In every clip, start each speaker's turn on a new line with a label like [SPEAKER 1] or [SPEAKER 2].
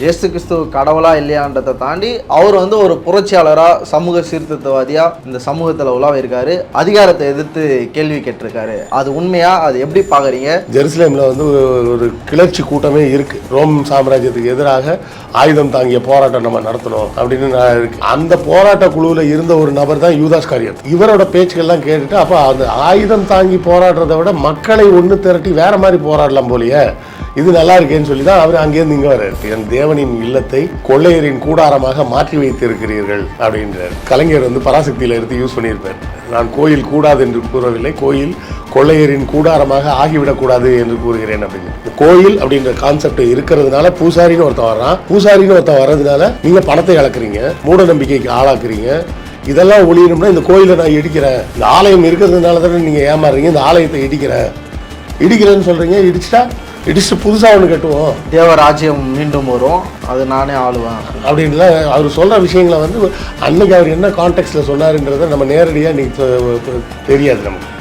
[SPEAKER 1] இயேசு கிறிஸ்து கடவுளா இல்லையான்றதை தாண்டி அவர் வந்து ஒரு புரட்சியாளராக சமூக சீர்திருத்தவாதியாக இந்த சமூகத்தில் உலாவிருக்காரு அதிகாரத்தை எதிர்த்து கேள்வி கேட்டிருக்காரு. அது உண்மையா? அது எப்படி பார்க்குறீங்க?
[SPEAKER 2] ஜெருசலேமில் வந்து ஒரு- கிளர்ச்சி கூட்டமே இருக்கு. ரோம் சாம்ராஜ்யத்துக்கு எதிராக ஆயுதம் தாங்கிய போராட்டம் நம்ம நடத்தணும் அப்படின்னு நான் இருக்கு. அந்த போராட்ட குழுவில் இருந்த ஒரு நபர் தான் யூதாஸ் காரியத். இவரோட பேச்சுக்கள்லாம் கேட்டுட்டு அப்போ அந்த ஆயுதம் தாங்கி போராடுறத விட மக்களை ஒன்று திரட்டி வேற மாதிரி போராடலாம் போலியே. இது நல்லா இருக்கேன்னு சொல்லி தான் அவர் அங்கேருந்து இங்கே வர்றாரு. என் தேவனின் இல்லத்தை கொள்ளையரின் கூடாரமாக மாற்றி வைத்திருக்கிறீர்கள் அப்படின்றார். கலைஞர் வந்து பராசக்தியில் எடுத்து யூஸ் பண்ணியிருப்பார். நான் கோயில் கூடாது என்று கூறவில்லை. கோயில் கொள்ளையரின் கூடாரமாக ஆகிவிடக்கூடாது என்று கூறுகிறேன் அப்படின்னு. இந்த கோயில் அப்படின்ற கான்செப்ட் இருக்கிறதுனால பூசாரின்னு ஒருத்தன் வர்றான். பூசாரின்னு ஒருத்தன் வர்றதுனால நீங்கள் பணத்தை இழக்கிறீங்க. மூட நம்பிக்கைக்கு ஆளாக்குறீங்க. இதெல்லாம் ஒழியணும்னா இந்த கோயிலை நான் இடிக்கிறேன். இந்த ஆலயம் இருக்கிறதுனால தானே நீங்கள் ஏமாறுறீங்க. இந்த ஆலயத்தை இடிக்கிறேன். இடிக்கிறேன்னு சொல்கிறீங்க இடிச்சிட்டா இடிச்சுட்டு புதுசா ஒன்று கட்டுவோம்.
[SPEAKER 1] தேவராஜ்யம் மீண்டும் வரும். அது நானே ஆளுவேன்.
[SPEAKER 2] அப்படின்லாம் அவர் சொல்ற விஷயங்களை வந்து அன்னைக்கு அவர் என்ன கான்டெக்ட்ல சொன்னாருன்றதை நம்ம நேரடியாக இன்னைக்கு தெரியாது நமக்கு.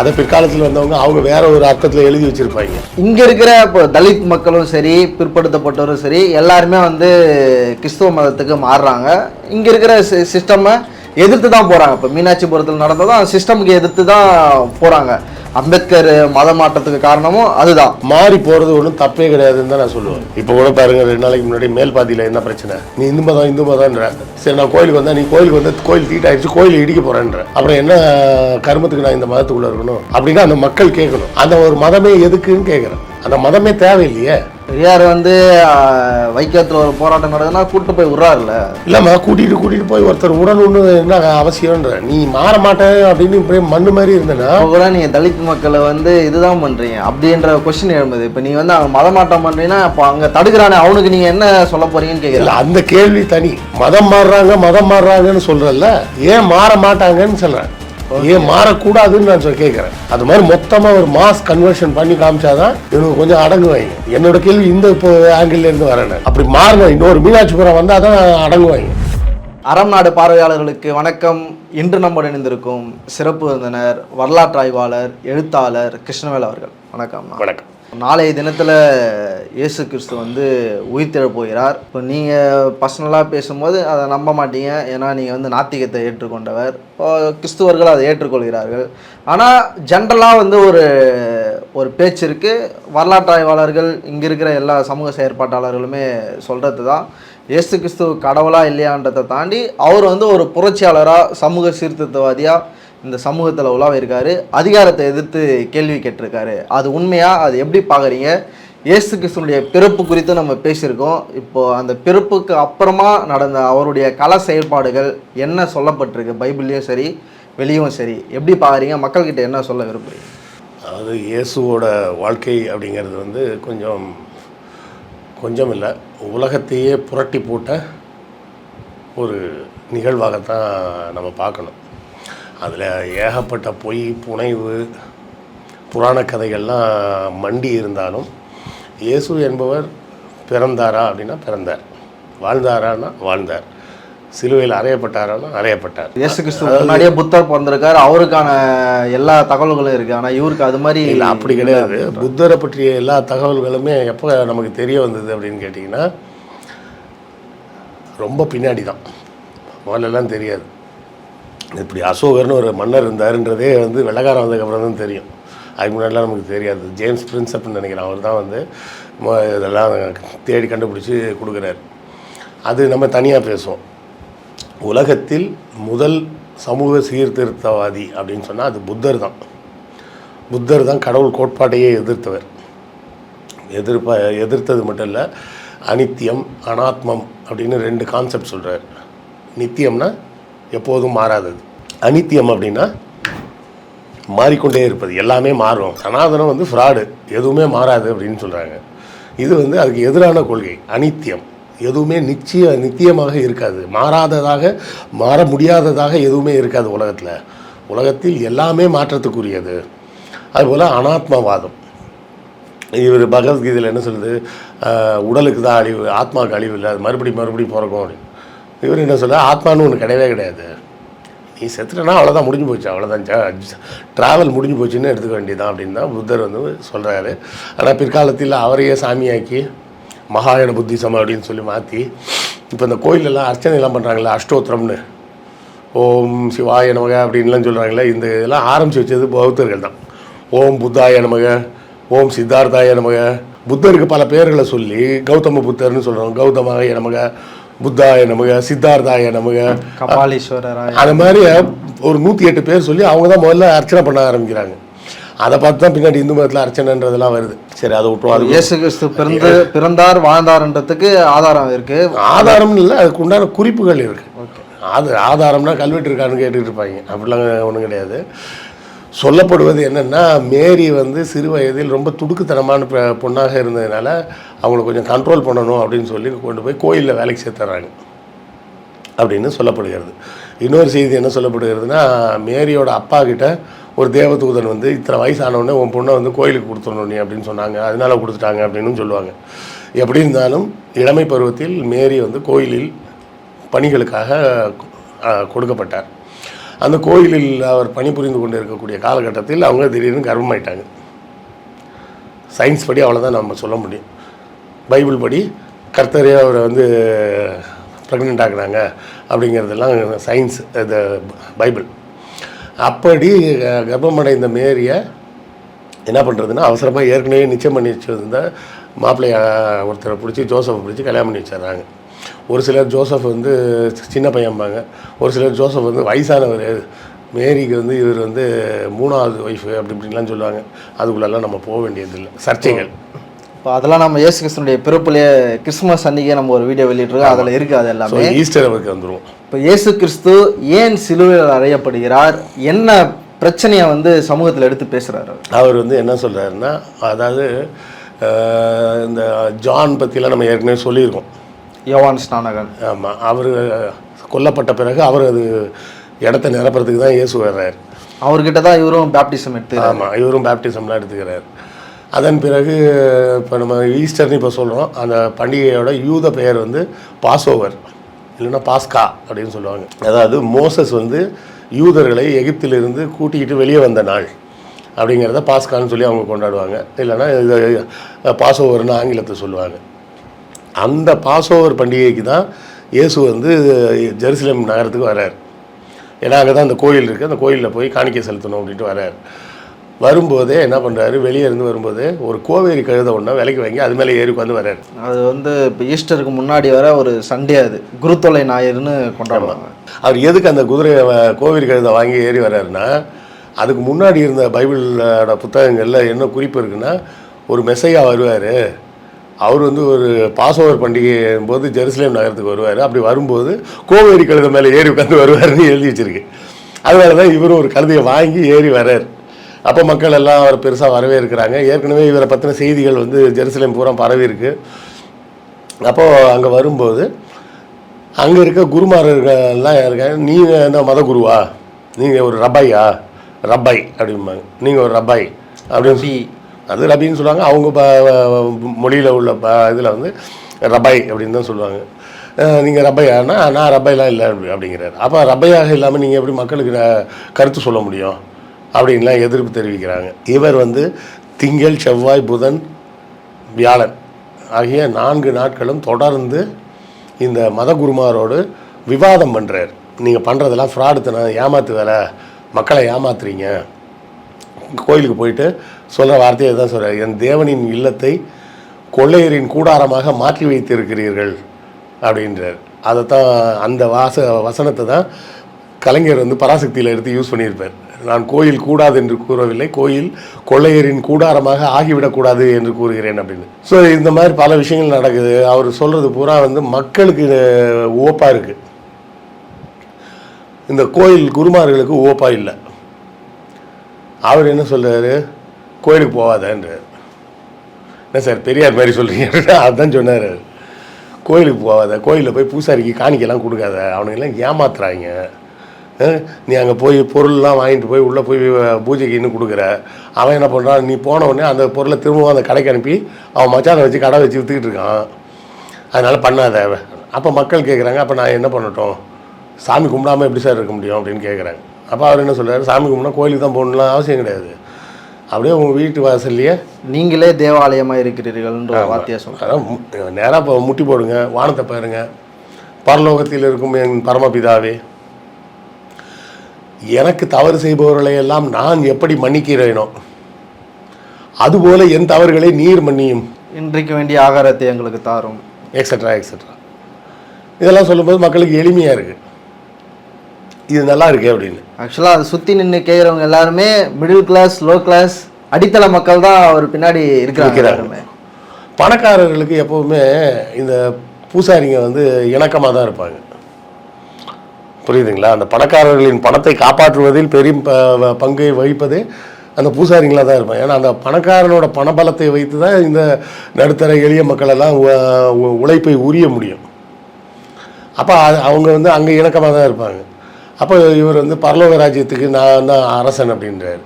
[SPEAKER 2] அதை பிற்காலத்தில் வந்தவங்க அவங்க வேற ஒரு அர்த்தத்தில் எழுதி வச்சிருப்பாங்க.
[SPEAKER 1] இங்க இருக்கிற இப்போ தலித் மக்களும் சரி பிற்படுத்தப்பட்டவரும் சரி எல்லாருமே வந்து கிறிஸ்துவ மதத்துக்கு மாறுறாங்க. இங்க இருக்கிற சிஸ்டமை எதிர்த்து தான் போறாங்க. இப்போ மீனாட்சிபுரத்தில் நடந்ததும் சிஸ்டமுக்கு எதிர்த்து தான் போறாங்க. அம்பேத்கர் மத மாற்றத்துக்கு காரணமும் அதுதான்.
[SPEAKER 2] மாறி போறது ஒன்றும் தப்பே கிடையாதுன்னு தான் நான் சொல்லுவேன். இப்போ கூட பாருங்க ரெண்டு நாளைக்கு முன்னாடி மேல் பாதியில் என்ன பிரச்சனை? நீ இந்து மதம் இந்து மதம்ன்ற சரி நான் கோயிலுக்கு வந்தா நீ கோயிலுக்கு வந்து கோயில் தீட்டாயிடுச்சு கோயில் இடிக்க போறேன்ற. அப்புறம் என்ன கருமத்துக்கு நான் இந்த மதத்துக்குள்ள இருக்கணும் அப்படின்னா அந்த மக்கள் கேட்கணும். அந்த ஒரு மதமே எதுக்குன்னு கேட்குறேன். அந்த மதமே தேவையில்லையே.
[SPEAKER 1] பெரியார் வந்து வைக்கத்துல ஒரு போராட்டம் நடக்குதுன்னா கூட்டு போய் விட்றாருல
[SPEAKER 2] இல்லம்மா கூட்டிட்டு கூட்டிட்டு போய் ஒருத்தர் உடனுன்னு என்ன அவசியம்ன்ற நீ மாற மாட்டேன் அப்படின்னு இப்படியே மண்ணு மாதிரி இருந்தனா
[SPEAKER 1] இப்போ கூட நீங்க தலித் மக்களை வந்து இதுதான் பண்றீங்க. அப்படின்ற கொஸ்டின் எழும்புது. இப்போ நீங்க வந்து அவங்க மதமாற்றம் பண்றீங்கன்னா அப்போ அங்க தடுக்கிறானே அவனுக்கு நீங்க என்ன சொல்ல போறீங்கன்னு
[SPEAKER 2] இல்ல
[SPEAKER 1] கேட்குறேன்
[SPEAKER 2] அந்த கேள்வி தனி. மதம் மாறுறாங்க மதம் மாறுறாங்கன்னு சொல்றல்ல. ஏன் மாற மாட்டாங்கன்னு சொல்றேன். ஏன் மாறக்கூடாதுன்னு நான் சொல்ல கேட்குறேன் அது மாதிரி மொத்தமா ஒரு மாஸ் கன்வர்ஷன் பண்ணி காமிச்சாதான் இவனுக்கு கொஞ்சம் அடங்குவாங்க என்னோட கேள்வி இந்த இப்போ ஆங்கிள் இருந்து வரேன் அப்படி மாறணும். இன்னொரு மீனாட்சிபுரம் வந்தாதான் அடங்குவாங்க
[SPEAKER 1] அறம் நாடு பார்வையாளர்களுக்கு வணக்கம். இன்று நம்முடன் இணைந்திருக்கும் சிறப்பு விருந்தினர் வரலாற்று ஆய்வாளர் எழுத்தாளர் கிருஷ்ணவேல் அவர்கள். வணக்கம்
[SPEAKER 2] வணக்கம்.
[SPEAKER 1] நாளைய தினத்தில் இயேசு கிறிஸ்து வந்து உயிர்த்தெழ போகிறார். இப்போ நீங்கள் பர்சனலாக பேசும்போது அதை நம்ப மாட்டீங்க. ஏன்னா நீங்கள் வந்து நாத்திகத்தை ஏற்றுக்கொண்டவர். இப்போ கிறிஸ்துவர்கள் அதை ஏற்றுக்கொள்கிறார்கள். ஆனால் ஜென்ரலாக வந்து ஒரு ஒரு பேச்சு இருக்குது வரலாற்று ஆய்வாளர்கள் இங்கே இருக்கிற எல்லா சமூக செயற்பாட்டாளர்களுமே சொல்கிறது தான். இயேசு கிறிஸ்து கடவுளாக இல்லையான்றதை தாண்டி அவர் வந்து ஒரு புரட்சியாளராக சமூக சீர்திருத்தவாதியாக இந்த சமூகத்தில் உலாவிருக்காரு அதிகாரத்தை எதிர்த்து கேள்வி கேட்டிருக்காரு. அது உண்மையா? அது எப்படி பார்க்குறீங்க? இயேசு கிறிஸ்துனுடைய பிறப்பு குறித்து நம்ம பேசியிருக்கோம். இப்போது அந்த பிறப்புக்கு அப்புறமா நடந்த அவருடைய கல செயல்பாடுகள் என்ன சொல்லப்பட்டிருக்கு? பைபிள்லேயும் சரி வெளியும் சரி. எப்படி பார்க்குறீங்க? மக்கள்கிட்ட என்ன சொல்ல விரும்புகிறீங்க
[SPEAKER 2] அதாவது இயேசுவோட வாழ்க்கை அப்படிங்கிறது வந்து கொஞ்சம் கொஞ்சம் இல்லை. உலகத்தையே புரட்டி போட்ட ஒரு நிகழ்வாகத்தான் நம்ம பார்க்கணும். அதில் ஏகப்பட்ட பொய் புனைவு புராண கதைகள்லாம் மண்டி இருந்தாலும் இயேசு என்பவர் பிறந்தாரா அப்படின்னா பிறந்தார். வாழ்ந்தாரான்னா வாழ்ந்தார். சிலுவையில் அறையப்பட்டாரான்னா அறையப்பட்டார்.
[SPEAKER 1] இயேசு கிறிஸ்து முன்னாடியே புத்தர் பிறந்திருக்காரு அவருக்கான எல்லா தகவல்களும் இருக்கு. ஆனால் இவருக்கு அது மாதிரி
[SPEAKER 2] இல்லை அப்படி கிடையாது. புத்தரை பற்றிய எல்லா தகவல்களுமே எப்போ நமக்கு தெரிய வந்தது அப்படின்னு கேட்டிங்கன்னா ரொம்ப பின்னாடி தான் முதல்லலாம் தெரியாது. இப்படி அசோகர்னு ஒரு மன்னர் இருந்தாருன்றதே வந்து வெள்ளக்காரன் வந்ததுக்கப்புறம் தான் தெரியும். அதுக்கு முன்னாடிலாம் நமக்கு தெரியாது. ஜேம்ஸ் பிரின்சப்னு நினைக்கிறேன். அவர் தான் வந்து இதெல்லாம் தேடி கண்டுபிடிச்சி கொடுக்குறாரு. அது நம்ம தனியாக பேசுவோம். உலகத்தில் முதல் சமூக சீர்திருத்தவாதி அப்படின்னு சொன்னால் அது புத்தர் தான். புத்தர் தான் கடவுள் கோட்பாட்டையே எதிர்த்தவர். எதிர்ப்ப எதிர்த்தது மட்டும் இல்லை அனித்தியம் அனாத்மம் அப்படின்னு ரெண்டு கான்செப்ட் சொல்கிறார் நித்தியம்னா எப்போதும் மாறாதது. அனித்தியம் அப்படின்னா மாறிக்கொண்டே இருப்பது. எல்லாமே மாறும். சனாதனம் வந்து ஃப்ராடு எதுவுமே மாறாது அப்படின்னு சொல்கிறாங்க இது வந்து அதுக்கு எதிரான கொள்கை. அனித்தியம். எதுவுமே நிச்சய நித்தியமாக இருக்காது. மாறாததாக மாற முடியாததாக எதுவுமே இருக்காது உலகத்தில். உலகத்தில் எல்லாமே மாற்றத்துக்குரியது. அதுபோல் அனாத்மவாதம். இவர் பகவத்கீதையில் என்ன சொல்லுது? உடலுக்கு தான் அழிவு ஆத்மாவுக்கு அழிவு இல்லை. அது மறுபடியும் மறுபடியும் பிறக்கும் அப்படின்னு. இவர் என்ன சொல்ல ஆத்மான்னு ஒன்று கிடையவே கிடையாது. நீ செத்துட்டனா அவ்வளோதான் முடிஞ்சு போச்சு. அவ்வளோதான் ட்ராவல் முடிஞ்சு போச்சுன்னு எடுத்துக்க வேண்டியதான் அப்படின்னு தான் புத்தர் வந்து சொல்கிறாரு ஆனால் பிற்காலத்தில் அவரையே சாமியாக்கி மகாயன புத்திசம் அப்படின்னு சொல்லி மாற்றி இப்போ இந்த கோயிலெல்லாம் அர்ச்சனைலாம் பண்ணுறாங்களே அஷ்டோத்திரம்னு. ஓம் சிவாய நமக அப்படின்லாம் சொல்கிறாங்களே இந்த இதெல்லாம் ஆரம்பித்து வச்சது பௌத்தர்கள் தான். ஓம் புத்தாய நமக ஓம் சித்தார்த்தாய நமக. புத்தருக்கு பல பேர்களை சொல்லி கௌதம புத்தர்னு சொல்கிறோம் கௌதமாக நமக புத்தாய நமக சித்தார்த்தாய நமக.
[SPEAKER 1] கபாலீஸ்வரராய்.
[SPEAKER 2] அந்த மாதிரி ஒரு நூற்றி எட்டு பேர் சொல்லி அவங்க தான் முதல்ல அர்ச்சனை பண்ண ஆரம்பிக்கிறாங்க. அதை பார்த்து தான் பின்னாடி இந்து மதத்தில் அர்ச்சனைன்றதெல்லாம் வருது. சரி அதை விட்டுருவோம். அது
[SPEAKER 1] இயேசு கிறிஸ்து பிறந்து பிறந்தார் வாழ்ந்தார்ன்றதுக்கு ஆதாரம் இருக்கு.
[SPEAKER 2] ஆதாரம் இல்லை அதுக்கு உண்டான குறிப்புகள் இருக்கு. அது ஆதாரம்னா கல்வெட்டு இருக்கான்னு கேட்டுட்டு இருப்பாங்க. அப்படிலாம் ஒன்றும் கிடையாது. சொல்லப்படுவது என்னென்னா மேரி வந்து சிறு வயதில் ரொம்ப துடுக்குத்தனமான பொண்ணாக இருந்ததுனால அவங்கள கொஞ்சம் கண்ட்ரோல் பண்ணணும் அப்படின்னு சொல்லி கொண்டு போய் கோயிலில் வேலைக்கு சேர்த்துறாங்க அப்படின்னு சொல்லப்படுகிறது. இன்னொரு செய்தி என்ன சொல்லப்படுகிறதுனா மேரியோட அப்பா கிட்ட ஒரு தேவதூதன் வந்து இத்தனை வயசானவொடனே உன் பொண்ணை வந்து கோயிலுக்கு கொடுத்துடணும் நீ அப்படின்னு சொன்னாங்க. அதனால கொடுத்துட்டாங்க அப்படின்னு சொல்லுவாங்க. எப்படி இருந்தாலும் இளமை பருவத்தில் மேரி வந்து கோயிலில் பணிகளுக்காக கொடுக்கப்பட்டார். அந்த கோயிலில் அவர் பணிபுரிந்து கொண்டு இருக்கக்கூடிய காலகட்டத்தில் அவங்க திடீர்னு கர்ப்பமாயிட்டாங்க சயின்ஸ் படி அவ்வளோதான் நம்ம சொல்ல முடியும். பைபிள் படி கர்த்தரே அவரை வந்து ப்ரெக்னென்ட் ஆகுறாங்க அப்படிங்கிறதெல்லாம் சயின்ஸ் இந்த பைபிள். அப்படி கர்ப்பமடைந்த மேரியை என்ன பண்ணுறதுன்னா அவசரமாக ஏற்கனவே நிச்சயம் பண்ணி வச்சுருந்த மாப்பிள்ளைய ஒருத்தரை பிடிச்சி ஜோசஃபை பிடிச்சி கல்யாணம் பண்ணி வச்சிடுறாங்க. ஒரு சிலர் ஜோசப் வந்து சின்ன பையன்பாங்க ஒரு சிலர் ஜோசப் வந்து வயசானவர். மேரிக்கு வந்து இவர் வந்து மூணாவது ஒய்ஃபு அப்படி இப்படின்லாம் சொல்லுவாங்க. அதுக்குள்ளெல்லாம் நம்ம போக வேண்டியதில்லை. சர்ச்சைகள்.
[SPEAKER 1] இப்போ அதெல்லாம் நம்ம இயேசு கிறிஸ்துனுடைய பிறப்புலேயே கிறிஸ்துமஸ் அன்னைக்கே நம்ம ஒரு வீடியோ வெளியிட்டிருக்கோம். அதில் இருக்கு அது எல்லாமே.
[SPEAKER 2] ஈஸ்டர் அவருக்கு வந்துடுவோம்
[SPEAKER 1] இப்போ இயேசு கிறிஸ்து ஏன் சிலுவையில் அறையப்படுகிறார்? என்ன பிரச்சனையை வந்து சமூகத்தில் எடுத்து பேசுறாரு அவர்?
[SPEAKER 2] வந்து என்ன சொல்கிறாருன்னா அதாவது இந்த ஜான் பற்றிலாம் நம்ம ஏற்கனவே சொல்லியிருக்கோம்.
[SPEAKER 1] யோவான் ஸ்நானகன்.
[SPEAKER 2] ஆமாம் அவர் கொல்லப்பட்ட பிறகு அவர் அது இடத்த நிரப்புறதுக்கு தான் இயேசு வர்றார்.
[SPEAKER 1] அவர்கிட்ட தான் இவரும் பேப்டிசம் எடுத்து
[SPEAKER 2] ஆமாம் இவரும் பேப்டிசம்லாம் எடுத்துக்கிறார். அதன் பிறகு இப்போ நம்ம ஈஸ்டர்னு இப்போ சொல்கிறோம் அந்த பண்டிகையோட யூத பெயர் வந்து பாஸ்ஓவர் இல்லைன்னா பாஸ்கா அப்படின்னு சொல்லுவாங்க. அதாவது மோசஸ் வந்து யூதர்களை எகிப்திலிருந்து கூட்டிக்கிட்டு வெளியே வந்த நாள் அப்படிங்கிறத பாஸ்கான்னு சொல்லி அவங்க கொண்டாடுவாங்க. இல்லைன்னா இது பாஸ்ஓவர்னு ஆங்கிலத்தை சொல்லுவாங்க. அந்த பாஸ்ஓவர் பண்டிகைக்கு தான் இயேசு வந்து ஜெருசலேம் நகரத்துக்கு வர்றார். ஏன்னா அங்கே தான் அந்த கோயில் இருக்குது அந்த கோயிலில் போய் காணிக்கை செலுத்தணும் அப்படின்ட்டு வர்றார். வரும்போதே என்ன பண்ணுறாரு வெளியே இருந்து வரும்போது ஒரு கோவேரி கழுத ஒன்று விலைக்கு வாங்கி அது மேலே ஏறி உட்காந்து வர்றாரு.
[SPEAKER 1] அது வந்து இப்போ ஈஸ்டருக்கு முன்னாடி வர ஒரு சண்டே அது. குருத்தொலை ஞாயிறுன்னு கொண்டாடுவாங்க.
[SPEAKER 2] அவர் எதுக்கு அந்த குதிரையை கோவேரி கழுதை வாங்கி ஏறி வர்றாருன்னா அதுக்கு முன்னாடி இருந்த பைபிளோட புத்தகங்களில் என்ன குறிப்பு இருக்குன்னா ஒரு மெஸ்ஸையா வருவார். அவர் வந்து ஒரு பாசோவர் பண்டிகை போது ஜெருசலேம் நகரத்துக்கு வருவார். அப்படி வரும்போது கோவேரி கழுதை மேலே ஏறி உட்காந்து வருவாருன்னு எழுதி வச்சிருக்கு. அதனால தான் இவரும் ஒரு கழுதையை வாங்கி ஏறி வர்றார். அப்போ மக்கள் எல்லாம் அவர் பெருசாக வரவே இருக்கிறாங்க ஏற்கனவே இவரை பற்றின செய்திகள் வந்து ஜெருசலேம் பூரா பரவி இருக்கு. அப்போது அங்கே வரும்போது அங்கே இருக்க குருமாரர்கள்லாம் இருக்காங்க நீங்கள் என்ன மத குருவா? நீங்கள் ஒரு ரபாயா ரப்பாய் அப்படிம்பாங்க. நீங்கள் ஒரு ரப்பாய் அப்படின்னு அது ரபின்னு சொல்லுவாங்க. அவங்க ப மொழியில் உள்ள ப இதில் வந்து ரபாய் அப்படின்னு தான் சொல்லுவாங்க. நீங்கள் ரப்பையானா நான் ரப்பையெல்லாம் இல்லை அப்படி அப்படிங்கிறார். அப்போ ரப்பையாக இல்லாமல் நீங்கள் எப்படி மக்களுக்கு கருத்து சொல்ல முடியும்? அப்படின்லாம் எதிர்ப்பு தெரிவிக்கிறாங்க. இவர் வந்து திங்கள் செவ்வாய் புதன் வியாழன் ஆகிய நான்கு நாட்களும் தொடர்ந்து இந்த மதகுருமாரோடு விவாதம் பண்ணுறார் நீங்கள் பண்ணுறதெல்லாம் ஃப்ராடுத்தனம் ஏமாத்து வேலை. மக்களை ஏமாத்துறீங்க. கோயிலுக்கு போயிட்டு சொல்கிற வார்த்தையை தான் சொல்கிறார் என் தேவனின் இல்லத்தை கொள்ளையரின் கூடாரமாக மாற்றி வைத்திருக்கிறீர்கள் அப்படின்றார். அதை தான் அந்த வாச வசனத்தை தான் கலைஞர் வந்து பராசக்தியில் எடுத்து யூஸ் பண்ணியிருப்பார். நான் கோயில் கூடாது என்று கூறவில்லை கோயில் கொள்ளையரின் கூடாரமாக ஆகிவிடக்கூடாது என்று கூறுகிறேன் அப்படின்னு. ஸோ இந்த மாதிரி பல விஷயங்கள் நடக்குது. அவர் சொல்கிறது பூரா வந்து மக்களுக்கு ஓப்பாக இருக்குது இந்த கோயில் குருமார்களுக்கு ஓப்பாக இல்லை. அவர் என்ன சொல்கிறாரு கோயிலுக்கு போகாதன்றார். என்ன சார் பெரியார் மாதிரி சொல்கிறீங்க அதுதான் சொன்னார். கோயிலுக்கு போகாத கோயிலில் போய் பூசாரிக்கு காணிக்கெல்லாம் கொடுக்காத அவனுங்கெல்லாம் ஏமாத்துறாங்க. நீ அங்கே போய் பொருள்லாம் வாங்கிட்டு போய் உள்ளே போய் பூஜைக்கு இன்னும் கொடுக்குற. அவன் என்ன பண்ணுறான் நீ போன உடனே அந்த பொருளை திரும்பவும் அந்த கடைக்கு அனுப்பி அவன் மச்சானை வச்சு கடை வச்சு விற்றுக்கிட்டு இருக்கான். அதனால் பண்ணாத அப்போ மக்கள் கேட்குறாங்க அப்போ நான் என்ன பண்ணட்டும்? சாமி கும்பிடாம எப்படி சார் இருக்க முடியும் அப்படின்னு கேட்குறாங்க அப்போ அவர் என்ன சொல்கிறார் சாமி கும்பிடா கோயிலுக்கு தான் போகணும்லாம் அவசியம் கிடையாது. அப்படியே உங்கள் வீட்டு வாசல்லையே.
[SPEAKER 1] நீங்களே தேவாலயமா இருக்கிறீர்கள்ன்ற வார்த்தையை
[SPEAKER 2] அதான் நேராக இப்போ முட்டி போடுங்க வானத்தை பாருங்க. பரலோகத்தில் இருக்கும் என் பரமபிதாவே எனக்கு தவறு செய்பவர்களை எல்லாம் நான் எப்படி மன்னிக்கிறேனோ அதுபோல என் தவறுகளை நீர் மன்னியும்.
[SPEAKER 1] இன்றைக்கு வேண்டிய ஆகாரத்தை எங்களுக்கு தாரும்.
[SPEAKER 2] எக்ஸட்ரா எக்ஸட்ரா இதெல்லாம் சொல்லும்போது மக்களுக்கு எளிமையாக இருக்குது இது நல்லா இருக்கு அப்படின்னு.
[SPEAKER 1] ஆக்சுவலாக அதை சுற்றி நின்று கேட்குறவங்க எல்லாருமே மிடில் கிளாஸ் லோ கிளாஸ் அடித்தள மக்கள் தான் அவர் பின்னாடி இருக்கிறாங்க
[SPEAKER 2] பணக்காரர்களுக்கு எப்போவுமே இந்த பூசாரிங்க வந்து இணக்கமாக தான் இருப்பாங்க. புரியுதுங்களா? அந்த பணக்காரர்களின் பணத்தை காப்பாற்றுவதில் பெரும் பங்கை வகிப்பது அந்த பூசாரிங்களாக தான் இருப்பாங்க. ஏன்னா அந்த பணக்காரனோட பணபலத்தை வைத்து தான் இந்த நடுத்தர எளிய மக்கள் எல்லாம் உ- உ- உழைப்பை உரிய முடியும். அப்போ அவங்க வந்து அங்கே இணக்கமாக தான் இருப்பாங்க. அப்போ இவர் வந்து பரலோக ராஜ்யத்துக்கு நான் தான் அரசன் அப்படின்றாரு.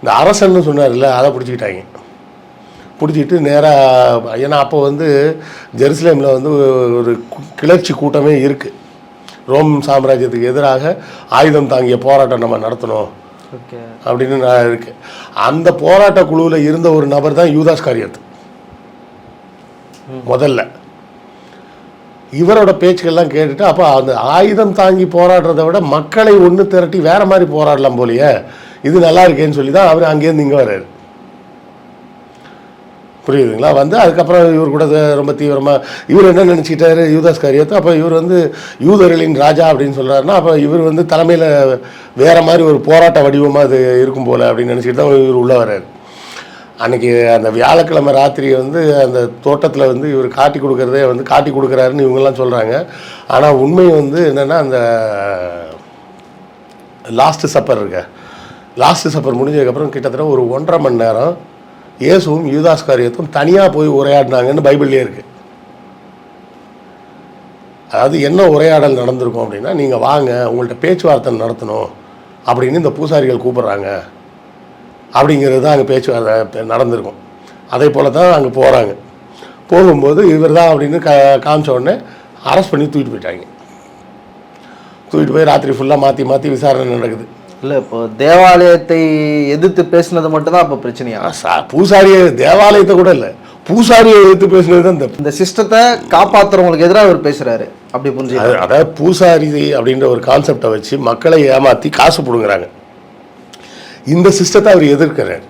[SPEAKER 2] இந்த அரசன்னு சொன்னார்ல அதை பிடிச்சிக்கிட்டாங்க. பிடிச்சிட்டு நேராக ஏன்னா அப்போ வந்து ஜெருசலேமில் வந்து ஒரு கிளர்ச்சி கூட்டமே இருக்குது ரோம் சாம்ராஜ்யத்துக்கு எதிராக ஆயுதம் தாங்கிய போராட்டம் நம்ம நடத்தணும்
[SPEAKER 1] ஓகே.
[SPEAKER 2] அப்படின்னு நான் இருக்கு. அந்த போராட்ட குழுவில் இருந்த ஒரு நபர் தான் யூதாஸ் காரியத்து முதல்ல. இவரோட பேச்சுக்கள்லாம் கேட்டுட்டு அப்போ அந்த ஆயுதம் தாங்கி போராடுறத விட மக்களை ஒன்று திரட்டி வேற மாதிரி போராடலாம் போலயே. இது நல்லா இருக்கேன்னு சொல்லி தான் அவர் அங்கேருந்து இங்கே வர்றாரு. புரியுதுங்களா? வந்து அதுக்கப்புறம் இவர் கூட ரொம்ப தீவிரமாக இவர் என்ன நினச்சிக்கிட்டாரு யூதாஸ் காரியத்தை. அப்போ இவர் வந்து யூதர்களின் ராஜா அப்படின்னு சொல்கிறாருன்னா அப்போ இவர் வந்து தலைமையில் வேற மாதிரி ஒரு போராட்ட வடிவமாக அது இருக்கும் போல அப்படின்னு நினச்சிக்கிட்டு தான் இவர் உள்ளே வர்றாரு. அன்னைக்கு அந்த வியாழக்கிழமை ராத்திரி வந்து அந்த தோட்டத்தில் வந்து இவர் காட்டி கொடுக்கறதே வந்து காட்டி கொடுக்குறாருன்னு இவங்கெல்லாம் சொல்கிறாங்க ஆனால் உண்மை வந்து என்னென்னா அந்த லாஸ்ட்டு சப்பர் இருக்க. லாஸ்ட்டு சப்பர் முடிஞ்சதுக்கப்புறம் கிட்டத்தட்ட ஒரு ஒன்றரை மணி நேரம் இயேசுவும் யூதாஸ்காரியத்தும் தனியாக போய் உரையாடினாங்கன்னு பைபிள்லேயே இருக்குது அதாவது என்ன உரையாடல் நடந்திருக்கும் அப்படின்னா நீங்கள் வாங்க உங்கள்கிட்ட பேச்சுவார்த்தை நடத்தணும் அப்படின்னு இந்த பூசாரிகள் கூப்பிட்றாங்க. அப்படிங்கிறது தான் அங்கே பேச்சுவார்த்தை நடந்திருக்கும். அதே போல் தான் அங்கே போகிறாங்க போகும்போது இவர் தான் அப்படின்னு க காமிச்ச உடனே அரெஸ்ட் பண்ணி தூக்கிட்டு போயிட்டாங்க. தூக்கிட்டு போய் ராத்திரி ஃபுல்லாக மாற்றி மாற்றி விசாரணை நடக்குது.
[SPEAKER 1] இல்லை இப்போ தேவாலயத்தை எதிர்த்து பேசுனது மட்டும்தான் அப்போ பிரச்சனையா?
[SPEAKER 2] சா- பூசாரியை தேவாலயத்தை கூட இல்லை. பூசாரியை எடுத்து பேசுனது தான்
[SPEAKER 1] இந்த சிஸ்டத்தை காப்பாத்துறவங்களுக்கு எதிராக அவர் பேசுறாரு. அப்படி புரிஞ்சு
[SPEAKER 2] அது அதாவது பூசாரி அப்படின்ற ஒரு கான்செப்டை வச்சு மக்களை ஏமாற்றி காசு பிடுங்குறாங்க. இந்த சிஸ்டத்தை அவர் எதிர்க்கிறார்.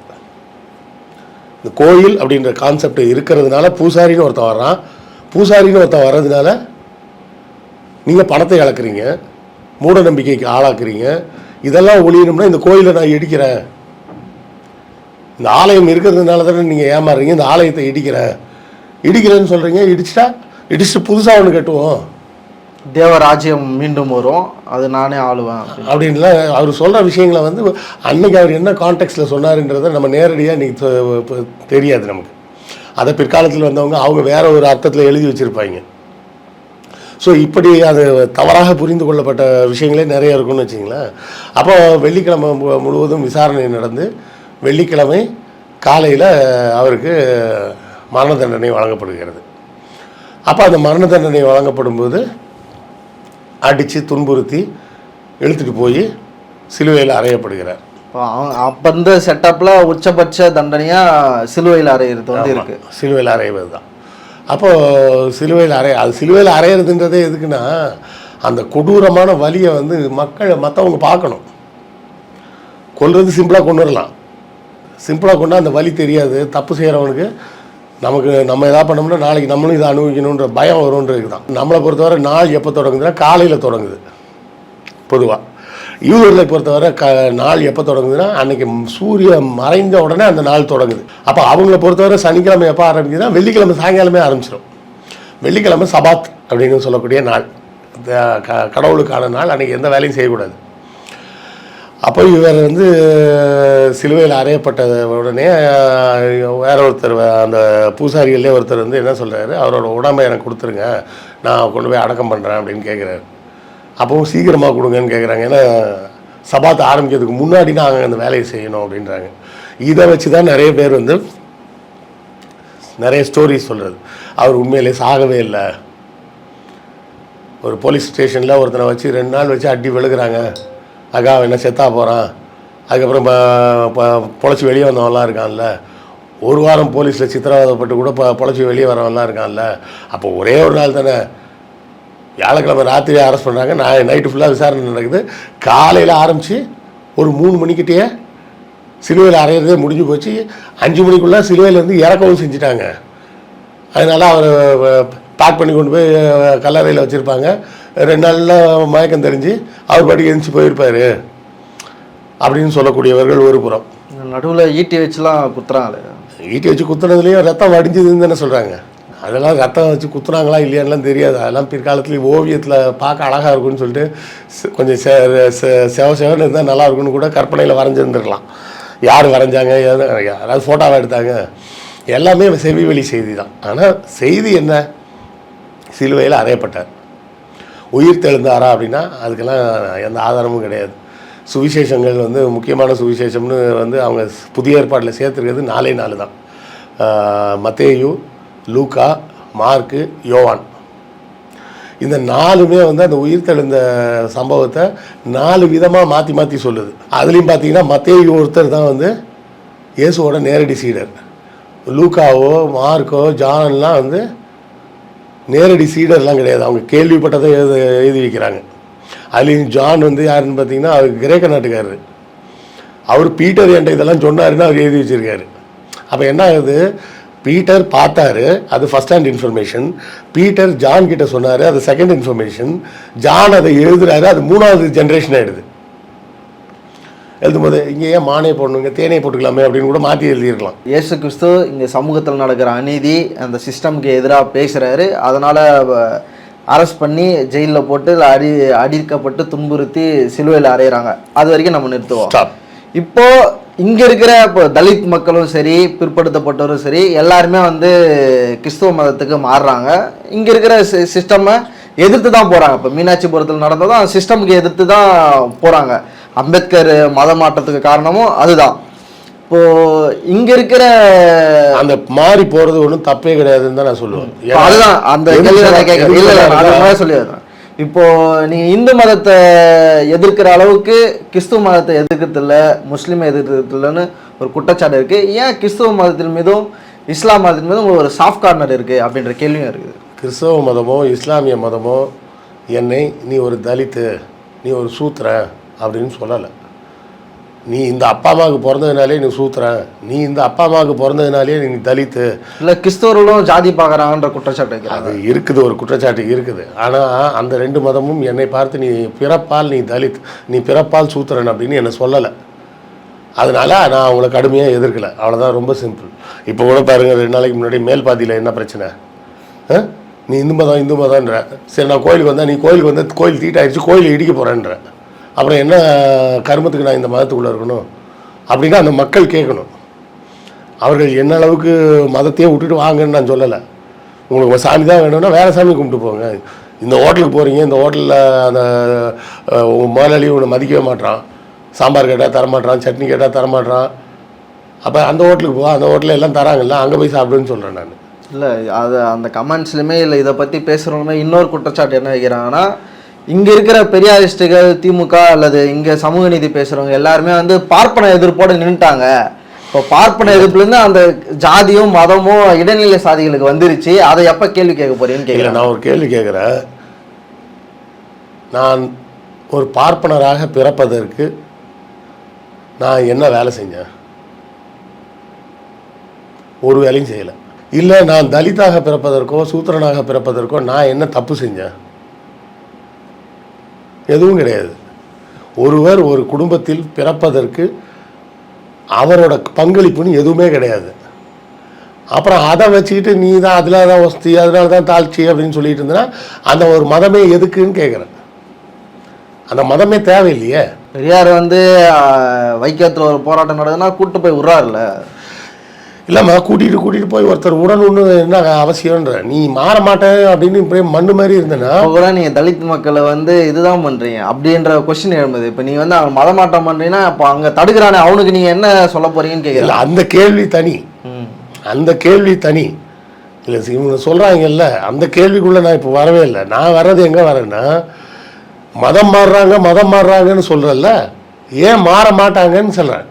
[SPEAKER 2] இந்த கோயில் அப்படின்ற கான்செப்ட் இருக்கிறதுனால பூசாரின்னு ஒருத்தன் வர்றான். பூசாரின்னு ஒருத்தன் வர்றதுனால நீங்கள் பணத்தை இழக்கிறீங்க மூட நம்பிக்கைக்கு ஆளாக்குறீங்க. இதெல்லாம் ஒழியணும்னா இந்த கோயிலை நான் இடிக்கிறேன். இந்த ஆலயம் இருக்கிறதுனால தானே நீங்கள் ஏமாறுறீங்க இந்த ஆலயத்தை இடிக்கிறேன். இடிக்கிறேன்னு சொல்கிறீங்க இடிச்சிட்டா இடிச்சுட்டு புதுசாக ஒன்று கட்டுவோம்.
[SPEAKER 1] தேவராஜ்யம் மீண்டும் வரும். அது நானே ஆளுவேன் அப்படின்ல
[SPEAKER 2] அப்படின்லாம் அவர் சொல்கிற விஷயங்களை வந்து அன்னைக்கு அவர் என்ன கான்டெக்ட்ல சொன்னாருன்றதை நம்ம நேரடியாக இன்னைக்கு தெரியாது நமக்கு. அதை பிற்காலத்தில் வந்தவங்க அவங்க வேற ஒரு அர்த்தத்தில் எழுதி வச்சுருப்பாங்க. ஸோ இப்படி அது தவறாக புரிந்து கொள்ளப்பட்ட விஷயங்களே நிறைய இருக்கும்னு வச்சிங்களேன் அப்போ வெள்ளிக்கிழமை மு- முழுவதும் விசாரணை நடந்து வெள்ளிக்கிழமை காலையில் அவருக்கு மரண தண்டனை வழங்கப்படுகிறது. அப்போ அந்த மரண தண்டனை வழங்கப்படும்போது அடித்து துன்புறுத்தி இழுத்துட்டு போய் சிலுவையில் அறையப்படுகிறார்.
[SPEAKER 1] அப்போ இருந்த செட்டப்பில் உச்சபட்ச தண்டனையா சிலுவையில் அறையிறது வந்து இருக்கு.
[SPEAKER 2] சிலுவையில் அறைவது தான் அப்போது சிலுவையில் அறைய அது சிலுவையில் அறையிறதுன்றதே எதுக்குன்னா அந்த கொடூரமான வலியை வந்து மக்கள் மற்றவங்க பார்க்கணும். கொல்றது சிம்பிளாக கொண்டு வரலாம். சிம்பிளாக கொண்டா அந்த வலி தெரியாது. தப்பு செய்கிறவனுக்கு நமக்கு நம்ம எதாவது பண்ணோம்னா நாளைக்கு நம்மளும் இதை அனுபவிக்கணுன்ற பயம் வரும்ன்றது தான் நம்மளை பொறுத்தவரை நாள் எப்போ தொடங்குதுன்னா காலையில் தொடங்குது. பொதுவாக யூதர்களை பொறுத்தவரை க நாள் எப்போ தொடங்குதுன்னா அன்னைக்கு சூரியன் மறைந்த உடனே அந்த நாள் தொடங்குது. அப்போ அவங்கள பொறுத்தவரை சனிக்கிழமை எப்போ ஆரம்பிக்குதுன்னா வெள்ளிக்கிழமை சாயங்காலமே ஆரம்பிச்சிடும் வெள்ளிக்கிழமை சபாத் அப்படின்னு சொல்லக்கூடிய நாள். இந்த க கடவுளுக்கான நாள். அன்னைக்கு எந்த வேலையும் செய்யக்கூடாது. அப்போ இவர் வந்து சிலுவையில் அறையப்பட்ட உடனே வேற ஒருத்தர் அந்த பூசாரிகள்லேயே ஒருத்தர் வந்து என்ன சொல்கிறாரு அவரோட உடம்பை எனக்கு கொடுத்துருங்க. நான் கொண்டு போய் அடக்கம் பண்ணுறேன் அப்படின்னு கேட்குறாரு அப்பவும் சீக்கிரமாக கொடுங்கன்னு கேட்குறாங்க ஏன்னா சபாத்தை ஆரம்பிக்கிறதுக்கு முன்னாடி நாங்கள் அந்த வேலையை செய்யணும் அப்படின்றாங்க. இதை வச்சு தான் நிறைய பேர் வந்து நிறைய ஸ்டோரிஸ் சொல்கிறது அவர் உண்மையிலே சாகவே இல்லை. ஒரு போலீஸ் ஸ்டேஷனில் ஒருத்தனை வச்சு ரெண்டு நாள் வச்சு அடி விழுகிறாங்க அக்கா அவன் என்ன செத்தா போகிறான் அதுக்கப்புறம் ப- பொழைச்சி வெளியே வந்தவன்லாம் இருக்கான்ல. ஒரு வாரம் போலீஸில் சித்திரவதைப்பட்டு கூட இப்போ பொழைச்சி வெளியே வரவன்லாம் இருக்கான்ல. அப்போ ஒரே ஒரு நாள் தானே. வியாழக்கிழமை ராத்திரி அரெஸ்ட் பண்ணுறாங்க நான் நைட்டு ஃபுல்லாக விசாரணை நடக்குது. காலையில் ஆரம்பித்து ஒரு மூணு மணிக்கிட்டேயே சிலுவையில் அறையிறதே முடிஞ்சு போச்சு. அஞ்சு மணிக்குள்ளே சிலுவையிலேருந்து இறக்கவும் செஞ்சுட்டாங்க. அதனால் அவர் பேக் பண்ணி கொண்டு போய் கல்லறையில் வச்சுருப்பாங்க. ரெண்டு நாளில் மயக்கம் தெரிஞ்சு அவர் பாட்டுக்கு எழுந்துச்சு போயிருப்பார். அப்படின்னு சொல்லக்கூடியவர்கள் ஒரு புறம்.
[SPEAKER 1] நடுவில் ஈட்டி வச்சுலாம் குத்துறாங்களே.
[SPEAKER 2] ஈட்டி வச்சு குத்துனதுலேயும் ரத்தம் வடிஞ்சதுன்னு தானே சொல்கிறாங்க அதெல்லாம் ரத்தம் வச்சு குத்துனாங்களா இல்லையான்லாம் தெரியாது. அதெல்லாம் பிற்காலத்தில் ஓவியத்தில் பார்க்க அழகாக இருக்கும்னு சொல்லிட்டு கொஞ்சம் செ செவ செவன்னு இருந்தால் நல்லா இருக்கும்னு கூட கற்பனையில் வரைஞ்சிருந்துருக்கலாம். யார் வரைஞ்சாங்க? யாராவது ஃபோட்டோவை எடுத்தாங்க? எல்லாமே செவி வழி செய்தி தான். ஆனால் செய்தி என்ன? சிலுவையில் அறையப்பட்டார். உயிர் தெழுந்தாரா அப்படின்னா அதுக்கெல்லாம் எந்த ஆதாரமும் கிடையாது. சுவிசேஷங்கள் வந்து முக்கியமான சுவிசேஷம்னு வந்து அவங்க புதிய ஏற்பாட்டில் சேர்த்துருக்கிறது நாலே நாலு தான். மத்தேயு லூக்கா மார்க்கு யோவான். இந்த நாலுமே வந்து அந்த உயிர் தெழுந்த சம்பவத்தை நாலு விதமாக மாற்றி மாற்றி சொல்லுது. அதுலேயும் பார்த்தீங்கன்னா மத்தேயு ஒருத்தர் தான் வந்து இயேசுவோட நேரடி சீடர். லூக்காவோ மார்க்கோ ஜான்லாம் வந்து நேரடி சீடர்லாம் கிடையாது. அவங்க கேள்விப்பட்டதை எழுத எழுதி வைக்கிறாங்க. அதுலேயும் ஜான் வந்து யாருன்னு பார்த்தீங்கன்னா அவர் கிரேக்க நாட்டுக்காரர். அவர் பீட்டர் என்கிட்ட இதெல்லாம் சொன்னாருன்னு அவர் எழுதி வச்சிருக்காரு. அப்போ என்ன ஆகுது? பீட்டர் பார்த்தாரு. அது first hand information Peter John கிட்ட சொன்னார். அது செகண்ட் இன்ஃபர்மேஷன் ஜான் அதை எழுதுறாரு. அது மூணாவது ஜென்ரேஷன் ஆகிடுது எழுதும்போது இங்கே ஏன் மானே போடணுங்க தேனே போட்டுக்கலாமே அப்படின்னு கூட மாற்றி எழுதியிருக்கலாம்.
[SPEAKER 1] இயேசு கிறிஸ்து இங்கே சமூகத்தில் நடக்கிற அநீதி அந்த சிஸ்டம்க்கு எதிராக பேசுகிறாரு அதனால் அரெஸ்ட் பண்ணி ஜெயிலில் போட்டு அடி அடிக்கப்பட்டு துன்புறுத்தி சிலுவையில் அறையிறாங்க. அது வரைக்கும் நம்ம நிறுத்துவோம்.
[SPEAKER 2] ஸ்டாப்
[SPEAKER 1] இப்போ இங்க இருக்கிற இப்போ தலித் மக்களும் சரி பிற்படுத்தப்பட்டவரும் சரி எல்லாருமே வந்து கிறிஸ்துவ மதத்துக்கு மாறுறாங்க. இங்க இருக்கிற சிஸ்டமை எதிர்த்து தான் போறாங்க. இப்போ மீனாட்சிபுரத்தில் நடந்ததும் சிஸ்டமுக்கு எதிர்த்து தான் போறாங்க. அம்பேத்கர் மத மாற்றத்துக்கு காரணமும் அதுதான். இப்போ இங்க இருக்கிற
[SPEAKER 2] அந்த மாறி போகிறது ஒன்றும் தப்பே கிடையாதுன்னு தான் நான் சொல்லுவேன்.
[SPEAKER 1] அதுதான் அந்த
[SPEAKER 2] எதுக்கு
[SPEAKER 1] இல்ல சொல்லிடுறேன். இப்போ நீங்க இந்து மதத்தை எதிர்க்கிற அளவுக்கு கிறிஸ்துவ மதத்தை எதிர்க்கிறது இல்ல முஸ்லீமை எதிர்க்கிறது இல்லைன்னு ஒரு குற்றச்சாட்டு இருக்கு. ஏன் கிறிஸ்துவ மதத்தின் மீதும் இஸ்லாம் மதத்தின் மீதும் ஒரு சாஃப்ட் கார்னர் இருக்கு அப்படின்ற கேள்வியும் இருக்குது.
[SPEAKER 2] கிறிஸ்தவ மதமோ இஸ்லாமிய மதமோ என்னை நீ ஒரு தலித்து நீ ஒரு சூத்திரன் அப்படின்னு சொல்லலை. நீ இந்த அப்பா அம்மாவுக்கு பிறந்ததுனாலே நீ சூத்திரன் நீ இந்த அப்பா அம்மாவுக்கு பிறந்ததுனாலே நீ தலித்து.
[SPEAKER 1] இல்ல கிறிஸ்தவர்களும் ஜாதி பார்க்கறாங்கன்ற குற்றச்சாட்டு
[SPEAKER 2] அது இருக்குது ஒரு குற்றச்சாட்டு இருக்குது. ஆனால் அந்த ரெண்டு மதமும் என்னை பார்த்து நீ பிறப்பால் நீ தலித் நீ பிறப்பால் சூத்திரன் அப்படின்னு என்னை சொல்லலை. அதனால நான் அவங்கள கடுமையாக எதிர்க்கல. அவ்வளோதான் ரொம்ப சிம்பிள் இப்போ கூட பாருங்க ரெண்டு நாளைக்கு முன்னாடி மேல் பாதியில் என்ன பிரச்சனை? நீ இந்து மதம் இந்து மதம்ன்ற. சரி நான் கோயிலுக்கு வந்தேன் நீ கோயிலுக்கு வந்து கோயில் தீட்டாயிடுச்சு கோயிலை இடிக்க போகிறேன்ற அப்புறம் என்ன கருமத்துக்கு நான் இந்த மதத்துக்குள்ளே இருக்கணும்? அப்படின்னா அந்த மக்கள் கேட்கணும். அவர்கள் என்ன அளவுக்கு மதத்தையே விட்டுட்டு வாங்கன்னு நான் சொல்லலை. உங்களுக்கு சாமி தான் வேணும்னா வேறு சாமி கும்பிட்டு போங்க. இந்த ஹோட்டலுக்கு போகிறீங்க இந்த ஹோட்டலில் அந்த அஹ், முதலாளி உன்னை மதிக்கவே மாட்றான். சாம்பார் கேட்டால் தரமாட்டான் சட்னி கேட்டால் தரமாட்டான் அப்போ அந்த ஹோட்டலுக்கு போ அந்த ஹோட்டலில் எல்லாம் தராங்கல்ல அங்கே போய் சாப்பிடுன்னு சொல்கிறேன் நான்.
[SPEAKER 1] இல்லை அது அந்த கமெண்ட்ஸ்லையுமே இல்லை இதை பற்றி பேசுகிறவங்க இன்னொரு குற்றச்சாட்டு என்ன வைக்கிறாங்கன்னா இங்க இருக்கிற பெரியாரிஸ்டுகள் திமுக அல்லது இங்க சமூக நீதி பேசுறவங்க எல்லாருமே வந்து பார்ப்பன எதிர்ப்போடு நின்னுட்டாங்க. இப்போ பார்ப்பன எதிர்ப்புல இருந்து அந்த ஜாதியும் மதமும் இடைநிலை சாதிகளுக்கு வந்துருச்சு. அதை எப்ப கேள்வி கேட்க போறீங்கன்னு கேட்குறேன்
[SPEAKER 2] நான் ஒரு கேள்வி கேட்குறேன். நான் ஒரு பார்ப்பனராக பிறப்பதற்கு நான் என்ன வேலை செஞ்சேன்? ஒரு வேலையும் செய்யலை. இல்லை நான் தலித்தாக பிறப்பதற்கோ சூத்திரனாக பிறப்பதற்கோ நான் என்ன தப்பு செஞ்சேன்? எதுவும் கிடையாது. ஒருவர் ஒரு குடும்பத்தில் பிறப்பதற்கு அவரோட பங்களிப்புன்னு எதுவுமே கிடையாது. அப்புறம் அதை வச்சுக்கிட்டு நீ தான் அதில் தான் வசதி அதனால தான் தாழ்ச்சி அப்படின்னு சொல்லிட்டு இருந்தனா அந்த ஒரு மதமே எதுக்குன்னு கேட்குறேன் அந்த மதமே தேவையில்லையே.
[SPEAKER 1] பெரியார் வந்து வைக்கத்தில் ஒரு போராட்டம் நடந்ததுன்னா கூட்டு போய் விட்றாருல்ல.
[SPEAKER 2] இல்லைம்மா கூட்டிகிட்டு கூட்டிகிட்டு போய் ஒருத்தர் உடனுன்னு என்ன அவசியம்ன்ற. நீ மாற மாட்டேன் அப்படின்னு இப்படியே மண்ணு மாதிரி இருந்தேன்னா?
[SPEAKER 1] இப்போ கூட நீங்க தலித் மக்களை வந்து இதுதான் பண்றீங்க. அப்படின்ற கொஸ்டின் எழும்புது. இப்போ நீங்க வந்து அவன் மதமாட்டம் பண்றீங்கன்னா அப்போ அங்க தடுக்கிறானே அவனுக்கு நீங்க என்ன சொல்ல போறீங்கன்னு
[SPEAKER 2] இல்லை
[SPEAKER 1] கேட்குறேன்
[SPEAKER 2] அந்த கேள்வி தனி. அந்த கேள்வி தனி. இல்லை இவங்க சொல்கிறாங்கல்ல அந்த கேள்விக்குள்ளே நான் இப்போ வரவே இல்லை. நான் வர்றது எங்கே வரேன்னா மதம் மாறுறாங்க மதம் மாறுறாங்கன்னு சொல்கிறல்ல ஏன் மாற மாட்டாங்கன்னு சொல்கிறேன்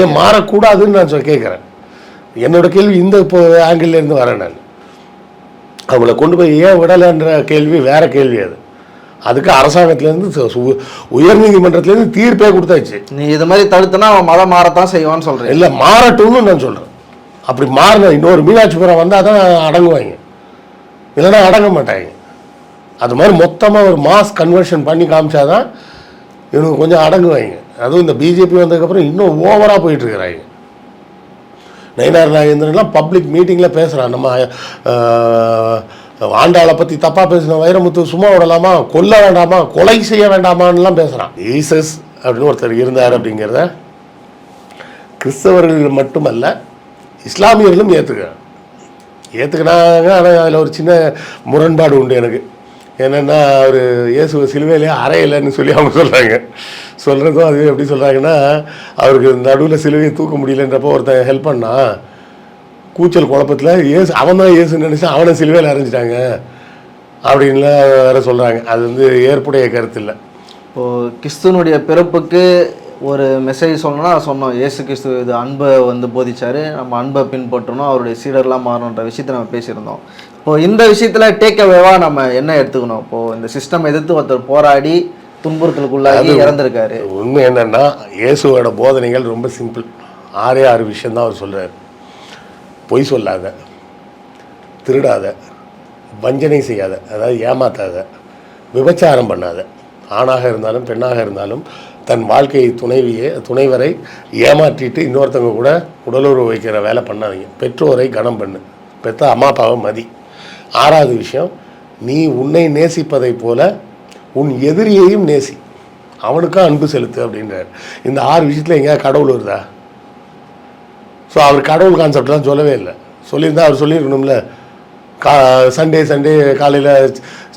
[SPEAKER 2] ஏன் மாறக்கூடாதுன்னு நான் கேட்குறேன் என்னோட கேள்வி இந்த இப்போ ஆங்கிள் இருந்து வரேன் நான். அவங்கள கொண்டு போய் ஏன் விடலைன்ற கேள்வி வேற கேள்வி அது. அதுக்கு அரசாங்கத்திலேருந்து உயர்நீதிமன்றத்துலேருந்து தீர்ப்பே கொடுத்தாச்சு.
[SPEAKER 1] நீ இது மாதிரி தடுத்தனா அவன் மதம் மாறத்தான் செய்வான்னு சொல்றேன்
[SPEAKER 2] இல்லை மாறட்டும்னு நான் சொல்கிறேன் அப்படி மாறின இன்னொரு மீனாட்சிபுரம் வந்தால் தான் அடங்குவாங்க. இல்லைன்னா அடங்க மாட்டாங்க. அது மாதிரி மொத்தமாக ஒரு மாஸ் கன்வர்ஷன் பண்ணி காமிச்சாதான் இவனுக்கு கொஞ்சம் அடங்குவாங்க. அதுவும் இந்த பிஜேபி வந்ததுக்கப்புறம் இன்னும் ஓவராக போயிட்டுருக்கிறாங்க நயினார் நாகேந்திரன்லாம் பப்ளிக் மீட்டிங்கில் பேசுகிறான் நம்ம ஆண்டாளை பற்றி தப்பாக பேசின வைரமுத்து சும்மா விடலாமா? கொல்ல வேண்டாமா? கொலை செய்ய வேண்டாமான்லாம் பேசுகிறான் ஈசஸ் அப்படின்னு ஒருத்தர் இருந்தார் அப்படிங்கிறத கிறிஸ்தவர்கள் மட்டுமல்ல இஸ்லாமியர்களும் ஏற்றுக்கிறாங்க ஏற்றுக்கினாங்க ஆனால் அதில் ஒரு சின்ன முரண்பாடு உண்டு எனக்கு. என்னென்னா அவர் இயேசு சிலுவையிலே அறையலைன்னு சொல்லி அவங்க சொல்கிறாங்க சொல்கிறதும் அது எப்படி சொல்கிறாங்கன்னா அவருக்கு நடுவில் சிலுவையை தூக்க முடியலன்றப்போ ஒருத்தன் ஹெல்ப் பண்ணா கூச்சல் குழப்பத்தில் இயேசு அவன் தான் இயேசுன்னு நினச்சி அவனை சிலுவையில் அரைஞ்சிட்டாங்க அப்படின்லாம் வேற சொல்கிறாங்க அது வந்து ஏற்புடைய கருத்து இல்லை.
[SPEAKER 1] இப்போது கிறிஸ்துவனுடைய பிறப்புக்கு ஒரு மெசேஜ் சொல்லணும்னா சொன்னோம். இயேசு கிறிஸ்து இது அன்பை வந்து போதிச்சாரு. நம்ம அன்பை பின்பற்றணும். அவருடைய சீடர்லாம் மாறணுன்ற விஷயத்தை நம்ம பேசியிருந்தோம். இப்போ இந்த விஷயத்துல டேக் அவேவா நம்ம என்ன எடுத்துக்கணும்? இப்போ இந்த சிஸ்டம் எதிர்த்து ஒருத்தர் போராடி துன்புறுத்தலுக்குள்ளாகி இறந்திருக்காரு.
[SPEAKER 2] உண்மை என்னன்னா இயேசுவோட போதனைகள் ரொம்ப சிம்பிள் ஆறே ஆறு விஷயம்தான் அவர் சொல்றாரு. பொய் சொல்லாத திருடாத வஞ்சனை செய்யாத அதாவது ஏமாத்தாத விபச்சாரம் பண்ணாத ஆணாக இருந்தாலும் பெண்ணாக இருந்தாலும் தன் வாழ்க்கையை துணைவியை துணைவரை ஏமாற்றிட்டு இன்னொருத்தவங்க கூட உடலுறவு வைக்கிற வேலை பண்ணாதீங்க. பெற்றோரை கனம் பண்ணு. பெற்ற அம்மா அப்பாவை மதி. ஆறாவது விஷயம் நீ உன்னை நேசிப்பதைப் போல உன் எதிரியையும் நேசி. அவனுக்கும் அன்பு செலுத்து அப்படின்றார். இந்த ஆறு விஷயத்தில் எங்கேயாவது கடவுள் வருதா? ஸோ அவர் கடவுள் கான்செப்ட்லாம் சொல்லவே இல்லை. சொல்லியிருந்தா அவர் சொல்லியிருக்கணும்ல. கா சண்டே சண்டே காலையில்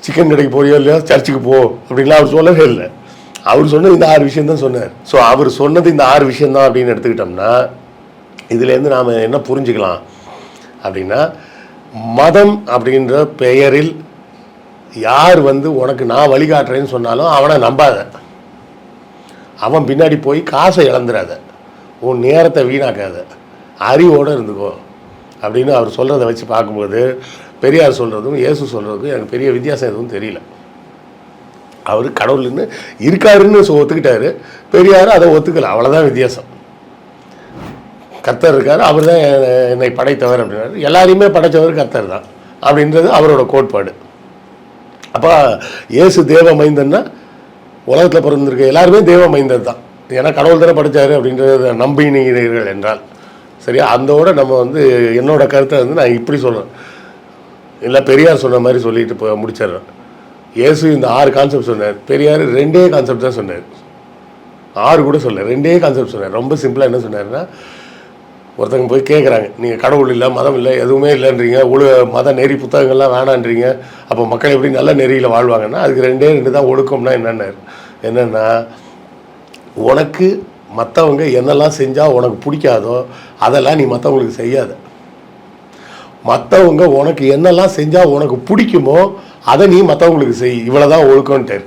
[SPEAKER 2] சிக்கன் கடைக்கு போயோ இல்லையோ சர்ச்சுக்கு போ அப்படின்லாம் அவர் சொல்லவே இல்லை. அவர் சொன்னது இந்த ஆறு விஷயம் தான் சொன்னார். ஸோ அவர் சொன்னது இந்த ஆறு விஷயம்தான் அப்படின்னு எடுத்துக்கிட்டோம்னா இதுலேருந்து நாம் என்ன புரிஞ்சுக்கலாம் அப்படின்னா மதம் அப்படின்ற பெயரில் யார் வந்து உனக்கு நான் வழிகாட்டுறேன்னு சொன்னாலும் அவனை நம்பாத. அவன் பின்னாடி போய் காசை இழந்துடாத உன் நேரத்தை வீணாக்காத. அறிவோடு இருந்துக்கோ அப்படின்னு அவர் சொல்கிறத வச்சு பார்க்கும்போது பெரியார் சொல்கிறதும் இயேசு சொல்கிறதுக்கும் எனக்கு பெரிய வித்தியாசம் எதுவும் தெரியல. அவர் கடவுள்னு இருக்காருன்னு சொ- ஒத்துக்கிட்டாரு. பெரியார் அதை ஒத்துக்கல. அவ்வளோதான் வித்தியாசம். கர்த்தர் இருக்கார் அவர் தான் என்னை படைத்தவர் அப்படின்னாரு. எல்லாரையுமே படைத்தவர் கர்த்தர் தான் அப்படின்றது அவரோட கோட்பாடு. அப்போ இயேசு தேவ மைந்தன்னா உலகத்தில் பிறந்திருக்க எல்லாருமே தேவ மைந்தர் தான். ஏன்னா கடவுள் தானே படித்தாரு அப்படின்றத நம்பினீர்கள் என்றால். சரியா? அந்தோட நம்ம வந்து என்னோட கருத்தை வந்து நான் இப்படி சொல்கிறேன் இல்லை பெரியார் சொன்ன மாதிரி சொல்லிட்டு இப்போ முடிச்சிடுறேன். இயேசு இந்த ஆறு கான்செப்ட் சொன்னார். பெரியார் ரெண்டே கான்செப்ட் தான் சொன்னார். ஆறு கூட சொல்ல ரெண்டே கான்செப்ட் சொன்னார். ரொம்ப சிம்பிளாக என்ன சொன்னார்னா ஒருத்தங்க போய் கேட்குறாங்க நீங்கள் கடவுள் இல்லை மதம் இல்லை எதுவுமே இல்லைன்றீங்க ஒழு மத நெறி புத்தகங்கள்லாம் வேணான்றீங்க அப்போ மக்கள் எப்படி நல்ல நெறியில் வாழ்வாங்கன்னா அதுக்கு ரெண்டே ரெண்டு தான் ஒழுக்கம்னா என்னென்ன? என்னென்னா உனக்கு மற்றவங்க என்னெல்லாம் செஞ்சால் உனக்கு பிடிக்காதோ அதெல்லாம் நீ மற்றவங்களுக்கு செய்யாத. மற்றவங்க உனக்கு என்னெல்லாம் செஞ்சால் உனக்கு பிடிக்குமோ அதை நீ மற்றவங்களுக்கு செய். இவ்வளோ தான் ஒழுக்கம்ன்ட்டார்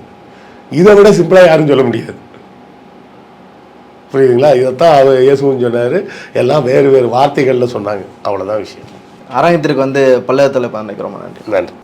[SPEAKER 2] இதை விட சிம்பிளாக யாரும் சொல்ல முடியாது. புரியுதுங்களா? இதைத்தான் அவர் இயேசுவும் சொன்னார். எல்லாம் வேறு வேறு வார்த்தைகளில் சொன்னாங்க. அவ்வளோதான் விஷயம்.
[SPEAKER 1] அரங்கத்திற்கு வந்து பல்லகத்தில் நினைக்கிறோம் நன்றி.
[SPEAKER 2] நன்றி.